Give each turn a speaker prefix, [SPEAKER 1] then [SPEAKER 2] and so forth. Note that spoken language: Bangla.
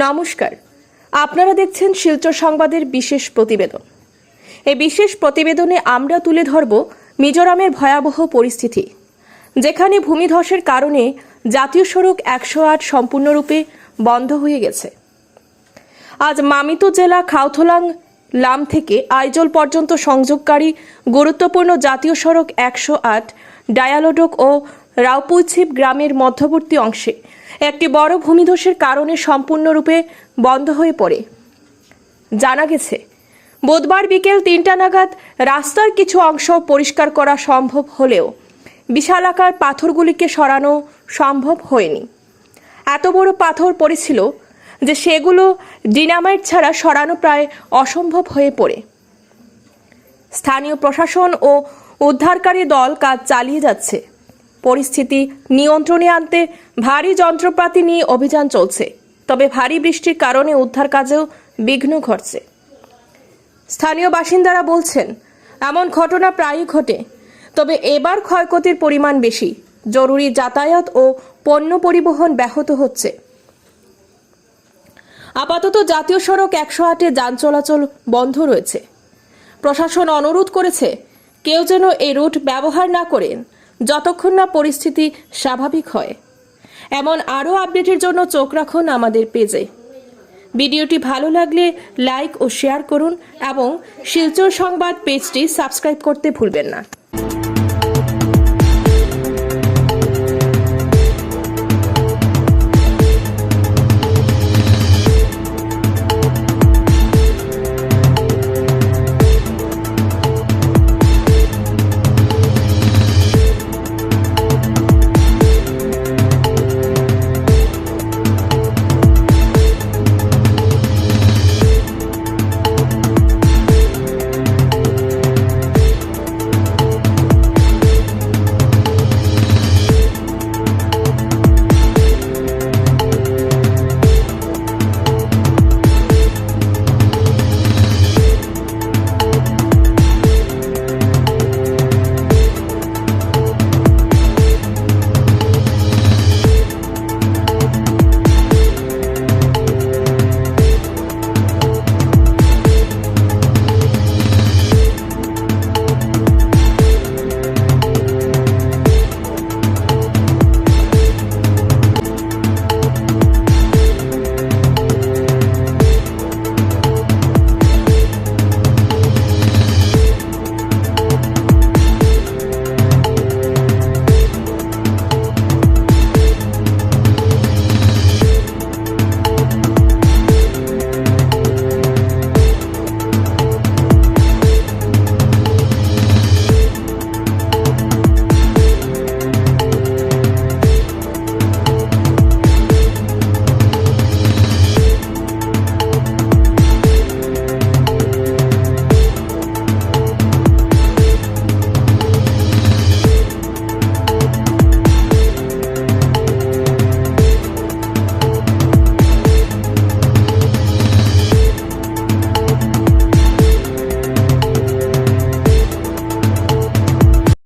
[SPEAKER 1] নমস্কার। আপনারা দেখছেন শিলচর সংবাদের বিশেষ প্রতিবেদন। এই বিশেষ প্রতিবেদনে আমরা তুলে ধরব মিজোরামের ভয়াবহ পরিস্থিতি, যেখানে ভূমিধসের কারণে জাতীয় সড়ক একশো আট সম্পূর্ণরূপে বন্ধ হয়ে গেছে। আজ মামিতো জেলা খাউথলাং লাম থেকে আইজল পর্যন্ত সংযোগকারী গুরুত্বপূর্ণ জাতীয় সড়ক একশো আট, ডায়ালোডক ও রাউপুইছিপ গ্রামের মধ্যবর্তী অংশে। একটি বড় ভূমিধসের কারণে সম্পূর্ণরূপে বন্ধ হয়ে পড়ে। জানা গেছে, বুধবার বিকেল তিনটা নাগাদ রাস্তার কিছু অংশ পরিষ্কার করা সম্ভব হলেও বিশালাকার পাথরগুলিকে সরানো সম্ভব হয়নি। এত বড় পাথর পড়েছিল যে সেগুলো ডিনামাইট ছাড়া সরানো প্রায় অসম্ভব হয়ে পড়ে। স্থানীয় প্রশাসন ও উদ্ধারকারী দল কাজ চালিয়ে যাচ্ছে। পরিস্থিতি নিয়ন্ত্রণে আনতে ভারী যন্ত্রপাতি নিয়ে অভিযান চলছে। তবে ভারী বৃষ্টির কারণে উদ্ধার কাজেও বিঘ্ন ঘটছে। স্থানীয় বাসিন্দারা বলছেন, এমন ঘটনা প্রায়ই ঘটে, তবে এবার ক্ষয়ক্ষতির পরিমাণ বেশি। জরুরি যাতায়াত ও পণ্য পরিবহন ব্যাহত হচ্ছে। আপাতত জাতীয় সড়ক একশো আটে যান চলাচল বন্ধ রয়েছে। প্রশাসন অনুরোধ করেছে, কেউ যেন এই রুট ব্যবহার না করেন। যতক্ষণ না পরিস্থিতি স্বাভাবিক হয়। এমন আরও আপডেটের জন্য চোখ রাখুন আমাদের পেজে। ভিডিওটি ভালো লাগলে লাইক ও শেয়ার করুন এবং শিলচর সংবাদ পেজটি সাবস্ক্রাইব করতে ভুলবেন না।